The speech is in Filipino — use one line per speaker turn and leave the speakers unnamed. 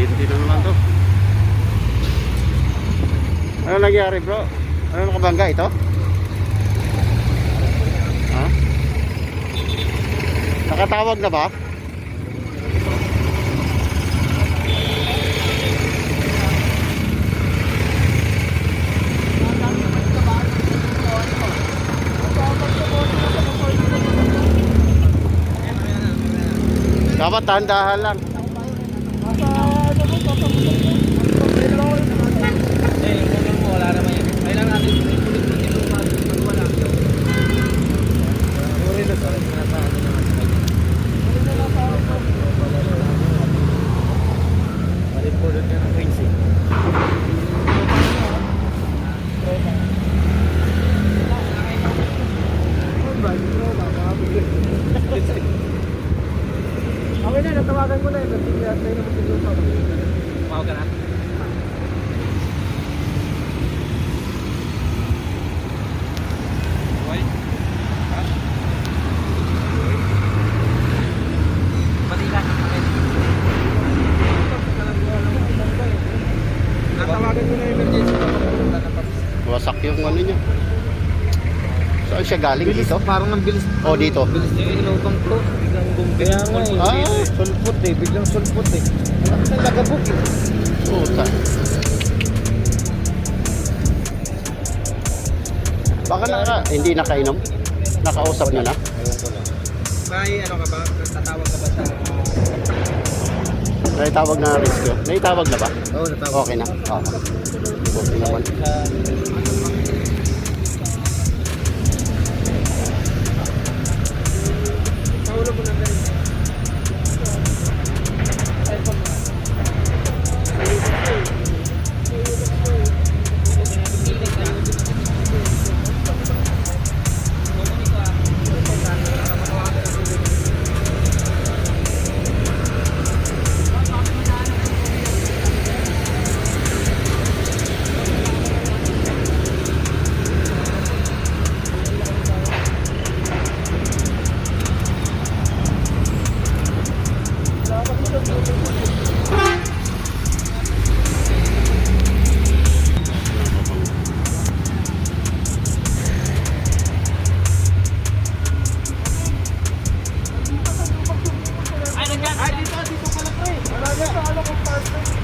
Aksidente na naman to. Ano nangyari bro? Ano nakabangga ito? Ha? Nakatawag na ba? Dapat dahan-dahan lang.
Eh, yung motor mo, wala naman yan. Kailangan natin yung kulit-kulit yung lupa. Pag wala. Sorry na, sorry. Nasa ano na nga. Malipulot ka ng crazy.
Okay na, natawagan ko na yun. Nagtigil tayo na magtigil
Tumawag ka na. Okay. Ha? Pati ka.
Natawagan ko na emergency.
Wasak yung ano niya. Saan siya galing dito?
Parang ang bilis.
Oh, dito.
Bilis niyo yung inutang ko. Biglang bumbi.
Kaya nga eh.
Ah,
Sulpot eh. Biglang sulpot eh. Ang nagabok eh.
puta. Baka naka, hindi nakainom? Nakausap nyo na?
May ano ka ba? Tatawag ka ba sa...
Naitawag na rescue? Naitawag na ba?
Oo, natawag.
Okay na. Oo. Okay naman.
Ay, dito, dito ka lang pre. Wala dito, ano alam kong passport.